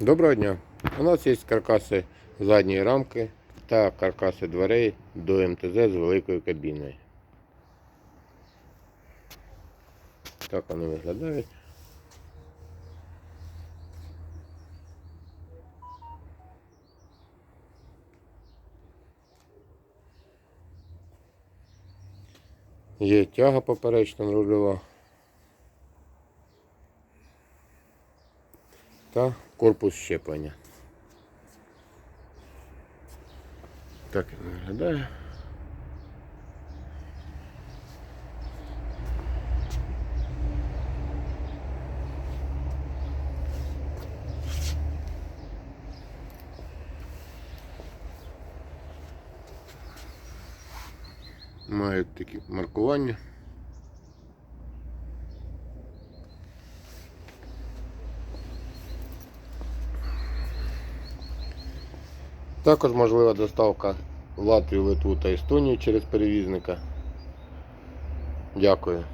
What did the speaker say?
Доброго дня. У нас є каркаси задньої рамки та каркаси дверей до МТЗ з великою кабіною. Так вони виглядають. Є тяга поперечна рульова. Та корпус щеплення. Так він виглядає. Мають такі маркування. Також можлива доставка в Латвію, Литву та Естонію через перевізника. Дякую.